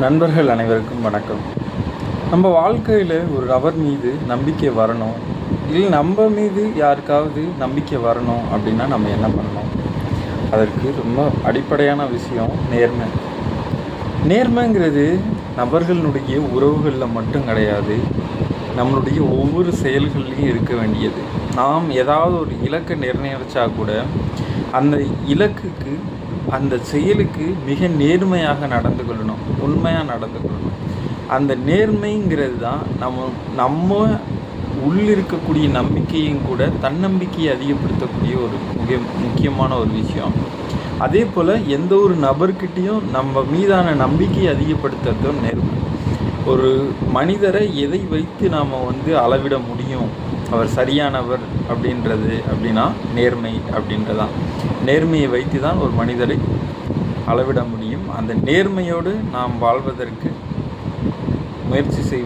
நண்பர்கள் அனைவருக்கும் வணக்கம். நம்ம வாழ்க்கையில் ஒரு நபர் மீது நம்பிக்கை வரணும். இல்லை நம்ம மீது யாருக்காவது நம்பிக்கை வரணும் அப்படின்னா நம்ம என்ன பண்ணணும்? அதற்கு ரொம்ப அடிப்படையான விஷயம் நேர்மை. நேர்மைங்கிறது நபர்களுடைய உறவுகளில் மட்டும் கிடையாது நம்மளுடைய ஒவ்வொரு செயல்கள்லையும் இருக்க வேண்டியது. நாம் ஏதாவது ஒரு இலக்கை நிர்ணயிச்சா கூட அந்த இலக்குக்கு அந்த செயலுக்கு மிக நேர்மையாக நடந்து கொள்ளணும் உண்மையாக நடந்து கொள்ளணும். அந்த நேர்மைங்கிறது தான் நம்ம நம்ம உள்ளிருக்கக்கூடிய நம்பிக்கையும் கூட தன்னம்பிக்கையை அதிகப்படுத்தக்கூடிய ஒரு மிக முக்கியமான ஒரு விஷயம். அதே போல் எந்த ஒரு நபர்கிட்டையும் நம்ம மீதான நம்பிக்கையை அதிகப்படுத்துறதும் நேர்மை. ஒரு மனிதரை எதை வைத்து நாம் வந்து அளவிட முடியும்? அவர் சரியானவர் அப்படின்றது அப்படின்னா நேர்மை அப்படின்றதான். நேர்மையை வைத்து தான் ஒரு மனிதரை அளவிட முடியும். அந்த நேர்மையோடு நாம் வாழ்வதற்கு முயற்சி செய்